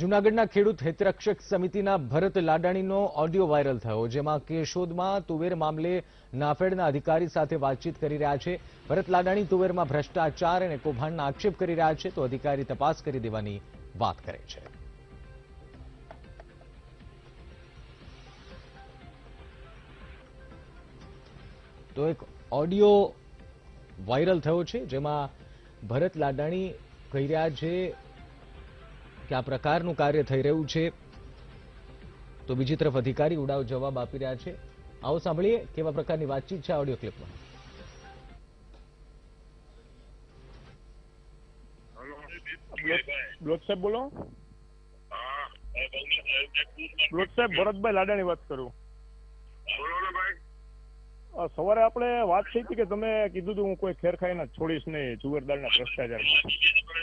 જૂનાગઢના ખેડૂત હિતરક્ષક સમિતિના ભરત લાડાણીનો ઓડિયો વાયરલ થયો, જેમાં કેશોદમાં તુવેર મામલે નાફેડના અધિકારી સાથે વાતચીત કરી રહ્યા છે. ભરત લાડાણી તુવેરમાં ભ્રષ્ટાચાર અને કૌભાંડના આક્ષેપ કરી રહ્યા છે, તો અધિકારી તપાસ કરી દેવાની વાત કરે છે. તો એક ઓડિયો વાયરલ થયો છે, જેમાં ભરત લાડાણી કહી રહ્યા છે કે આ પ્રકારનું કાર્ય થઈ રહ્યું છે. તો બીજી તરફ અધિકારી ઉડાવ જવાબ આપી રહ્યા છે. આવો સાંભળીએ કેવા પ્રકારની વાતચીત છે આ ઓડિયો ક્લિપમાં બ્લોક સાહેબ બોલો. બ્લોક સાહેબ ભરતભાઈ લાડાની વાત કરું. સવારે આપણે વાત થઈ હતી કે તમે કીધું હતું હું કોઈ ખેરખાઈને છોડીશ નહીં જુવેરદારના ભ્રષ્ટાચારમાં.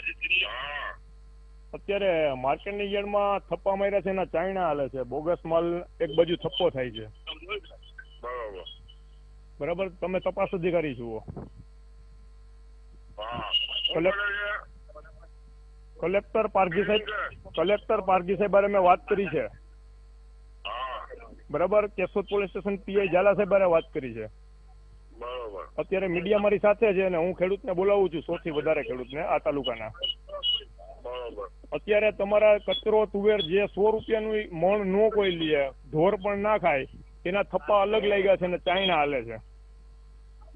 અત્યારે માર્કેટની યાર્ડમાં થપ્પા માર્યા છે એના ચાઇના હાલે છે. બોગસ માલ એક બાજુ થપ્પો થાય છે. બરોબર. બરાબર? તમે તપાસ અધિકારી જુઓ. કલેક્ટર પારજી સાહેબ કલેક્ટર પારજી સાહેબ બારે મેં વાત કરી છે. બરાબર? Keshod police station PI Jhala સાહેબ બારે વાત કરી છે. બરોબર. અત્યારે મીડિયા મારી સાથે છે અને હું ખેડૂતને બોલાવું છું સૌથી વધારે ખેડૂતને આ તાલુકાના. અત્યારે તમારા કચરો તુવેર જે સો રૂપિયાનું મણ નો કોઈ લે ઢોર પણ ના ખાય એના થપ્પા અલગ લાગ્યા છે અને ચાઇના હાલે છે.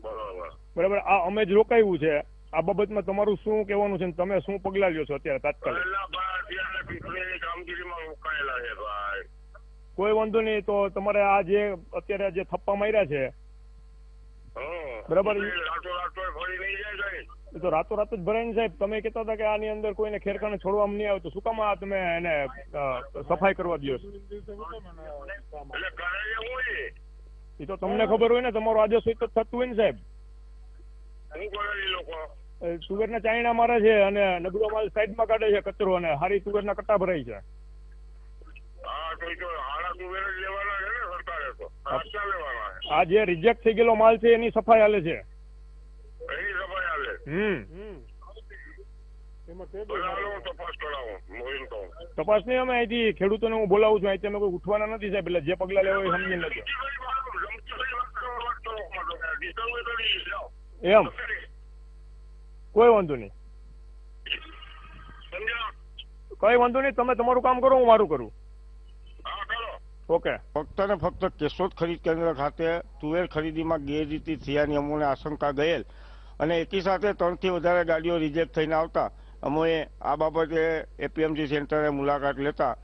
બરાબર. આ અમે જ રોકાયું છે. આ બાબતમાં તમારું શું કહેવાનું છે તમે શું પગલાં લ્યો છો અત્યારે તાત્કાલિક? કોઈ વાંધો નહીં તો તમારે આ જે અત્યારે જે થપ્પા માર્યા છે બરાબર. રાતો રાતો ફરી નહીં જાય કઈ એ તો રાતોરાત જ ભરાય ને સાહેબ. તમે કહેતા હતા કે આની અંદર કોઈને ખેરખાને છોડવામાં નહીં આવે તો શું કામ આ તમે એને સફાઈ કરવા દો એ તો તમને ખબર હોય ને તમારું આજે સહિત તો થતું હોય ને સાહેબ. તુવેરના ચાયણા મારે છે અને નબળો માલ સાઈડમાં કાઢે છે કચરો અને હારી કટ્ટા ભરાય છે. ને સાચા લેવાના છે. આ જે રિજેક્ટ થઈ ગયેલો માલ છે એની સફાઈ હાલે છે એની સફાઈ હાલે હમ બરાબર હું તપાસ નહીં અમે અહીંથી ખેડૂતોને હું બોલાવું છું અહીંથી અમે કોઈ ઉઠવાના નથી સાહેબ એટલે જે પગલા લેવા હોય એ સમજી લેજો. એમ? કોઈ વાંધો નહીં. કઈ વાંધો નહીં તમે તમારું કામ કરો હું મારું કરું. ઓકે. ફક્ત ને ફક્ત કેશોદ ખરીદ કેન્દ્ર ખાતે તુવેર ખરીદીમાં ગેરરીતિ થયાની અમોને આશંકા ગયેલ. અને એકી સાથે ત્રણથી વધારે ગાડીઓ રિજેક્ટ થઈને આવતા. અમોએ આ બાબતે એપીએમસી સેન્ટરે મુલાકાત લેતા.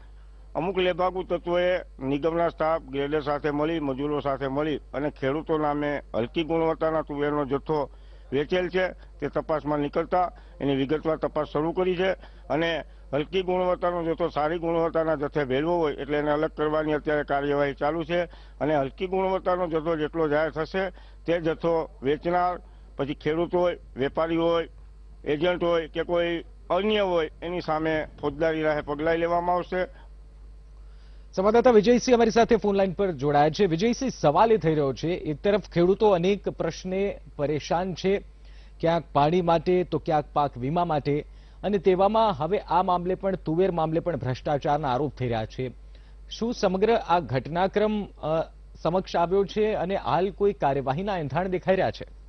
અમુક લેભાગુ તત્વોએ નિગમના સ્ટાફ, ગ્રેડર સાથે મળી, મજૂરો સાથે મળી અને ખેડૂતો નામે હલકી ગુણવત્તાના તુવેરનો જથ્થો વેચેલ છે. તે તપાસમાં નીકળતા એની વિગતવાર તપાસ શરૂ કરી છે અને હલકી ગુણવત્તાનો જથ્થો સારી ગુણવત્તાના જથ્થે ભેળવો હોય એટલે એને અલગ કરવાની અત્યારે કાર્યવાહી ચાલુ છે અને હલકી ગુણવત્તાનો જથ્થો જેટલો જાહેર થશે તે જથ્થો વેચનાર પછી ખેડૂત હોય, વેપારી હોય, એજન્ટ હોય કે કોઈ અન્ય હોય, એની સામે ફોજદારી રાહે પગલાં લેવામાં આવશે. સંવાદદાતા વિજયસિંહ અમારી સાથે ફોન લાઈન પર જોડાયા છે. વિજયસિંહ, સવાલ એ થઈ રહ્યો છે, એક તરફ ખેડૂતો અનેક પ્રશ્ને પરેશાન છે, ક્યાંક પાણી માટે તો ક્યાંક પાક વીમા માટે, અને તેવામાં હવે આ મામલે પણ, તુવેર મામલે પણ ભ્રષ્ટાચારના આરોપ થઈ રહ્યા છે. શું સમગ્ર આ ઘટનાક્રમ સમક્ષ આવ્યો છે અને હાલ કોઈ કાર્યવાહીના એંધાણ દેખાઈ રહ્યા છે?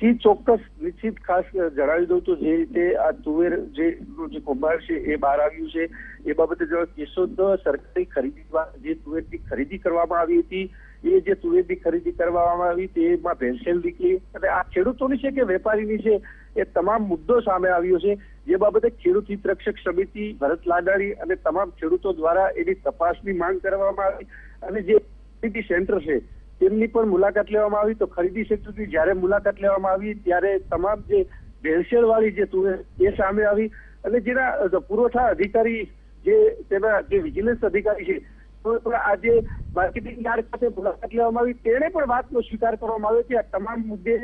જી ચોક્કસ નિશ્ચિત ખાસ જણાવી દઉં તો જે રીતે આ તુવેર જે જે કૌભાંડ છે એ બહાર આવ્યું છે, એ બાબતે કેશોદ સરકારી ખરીદી જે તુવેરની ખરીદી કરવામાં આવી હતી, એ જે તુવેરની ખરીદી કરવામાં આવી તેમાં ભેળસેળ નીકળી અને આ ખેડૂતોની છે કે વેપારીની છે, એ તમામ મુદ્દો સામે આવ્યો છે, જે બાબતે ખેડૂત હિત સમિતિ, ભરત લાડાણી અને તમામ ખેડૂતો દ્વારા એની તપાસની માંગ કરવામાં આવી અને જે સેન્ટર છે તેમની પણ મુલાકાત લેવામાં આવી તો ખરીદી સેન્ટરની જ્યારે મુલાકાત લેવામાં આવી ત્યારે તમામ જે ભેળસેળવાળી જે તુવેર એ સામે આવી અને જેના પુરવઠા અધિકારી જે તેના જે વિજિલન્સ અધિકારી છે આજે માર્કેટિંગ યાર્ડ ખાતે મુલાકાત લેવામાં આવી, તેણે પણ વાતનો સ્વીકાર કરવામાં આવ્યો કે આ તમામ મુદ્દે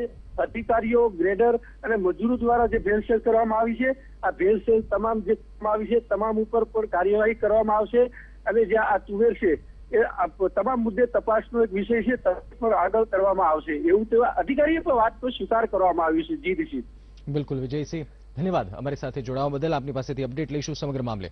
અધિકારીઓ, ગ્રેડર અને મજૂરો દ્વારા જે ભેળસેળ કરવામાં આવી છે, આ ભેળસેળ તમામ જે આવી છે, તમામ ઉપર પણ કાર્યવાહી કરવામાં આવશે અને જે આ તુવેર છે એ તમામ મુદ્દે તપાસનો એક વિષય છે, તપાસ પર આગળ કરવામાં આવશે. એવું તેવા અધિકારીએ પણ વાતનો સ્વીકાર કરવામાં આવ્યું છે, જી ઋષિ બિલકુલ, વિજયસિંહ, ધન્યવાદ અમારી સાથે જોડાવા બદલ. આપની પાસેથી અપડેટ લઈશું સમગ્ર મામલે.